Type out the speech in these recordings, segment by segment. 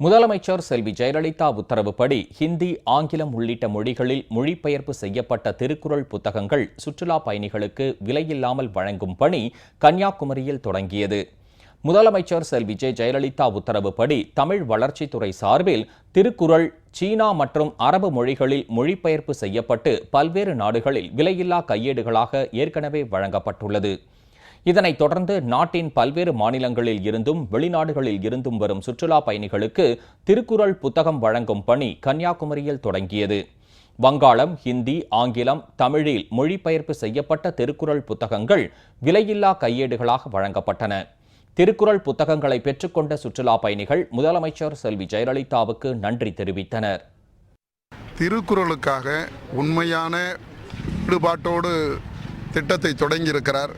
முதலமைச்சர் செல்வி ஜெயலலிதா உத்தரவுப்படி ஹிந்தி ஆங்கிலம் உள்ளிட்ட மொழிகளில் மொழிபெயர்ப்பு செய்யப்பட்ட திருக்குறள் புத்தகங்கள் சுற்றுலா பயணிகளுக்கு விலையில்லாமல் வழங்கும் பணி கன்னியாகுமரியில் தொடங்கியது. முதலமைச்சர் செல்வி ஜெ. ஜெயலலிதா உத்தரவுப்படி தமிழ் வளர்ச்சித்துறை சார்பில் திருக்குறள் சீனா மற்றும் அரபு மொழிகளில் மொழிபெயர்ப்பு செய்யப்பட்டு பல்வேறு நாடுகளில் விலையில்லா கையேடுகளாக ஏற்கனவே வழங்கப்பட்டுள்ளது. இதனைத் தொடர்ந்து நாட்டின் பல்வேறு மாநிலங்களில் இருந்தும் வெளிநாடுகளில் இருந்தும் வரும் சுற்றுலா பயணிகளுக்கு திருக்குறள் புத்தகம் வழங்கும் பணி கன்னியாகுமரியில் தொடங்கியது. வங்காளம் ஹிந்தி ஆங்கிலம் தமிழில் மொழிபெயர்ப்பு செய்யப்பட்ட திருக்குறள் புத்தகங்கள் விலையில்லா கையேடுகளாக வழங்கப்பட்டன. திருக்குறள் புத்தகங்களை பெற்றுக்கொண்ட சுற்றுலா பயணிகள் முதலமைச்சர் செல்வி ஜெயலலிதாவுக்கு நன்றி தெரிவித்தனர். திருக்குறளுக்காக உண்மையான ஈடுபாட்டோடு திட்டத்தை தொடங்கியிருக்கிறார்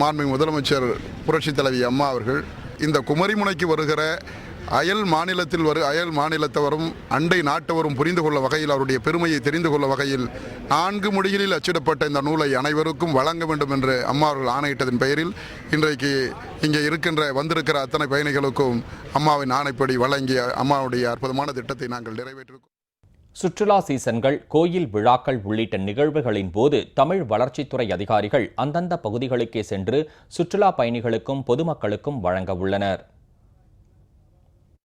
மாண்பு முதலமைச்சர் புரட்சித் தலைவி அம்மா அவர்கள் இந்த குமரிமுனைக்கு வருகிற அயல் மாநிலத்தில் வரு அயல் மாநிலத்தவரும் அண்டை நாட்டவரும் புரிந்து கொள்ள வகையில் அவருடைய பெருமையை தெரிந்து கொள்ள வகையில் நான்கு மொழிகளில் அச்சிடப்பட்ட இந்த நூலை அனைவருக்கும் வழங்க வேண்டும் என்று அம்மா அவர்கள் ஆணையிட்டதன் பெயரில் இன்றைக்கு இங்கே இருக்கின்ற வந்திருக்கிற அத்தனை பயணிகளுக்கும் அம்மாவின் ஆணைப்படி வழங்கிய அம்மாவுடைய அற்புதமான திட்டத்தை நாங்கள் நிறைவேற்றிருக்கோம். சுற்றுலா சீசன்கள் கோயில் விழாக்கள் உள்ளிட்ட நிகழ்வுகளின் போது தமிழ் வளர்ச்சித்துறை அதிகாரிகள் அந்தந்த பகுதிகளுக்கே சென்று சுற்றுலா பயணிகளுக்கும் பொதுமக்களுக்கும் வழங்க உள்ளனர்.